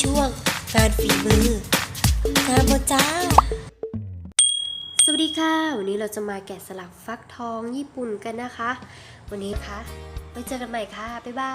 ช่วงงานฝีมืองานโมจ้า สวัสดีค่ะ วันนี้เราจะมาแกะสลักฟักทองญี่ปุ่นกันนะคะ วันนี้คะไว้เจอกันใหม่ค่ะ บ๊ายบาย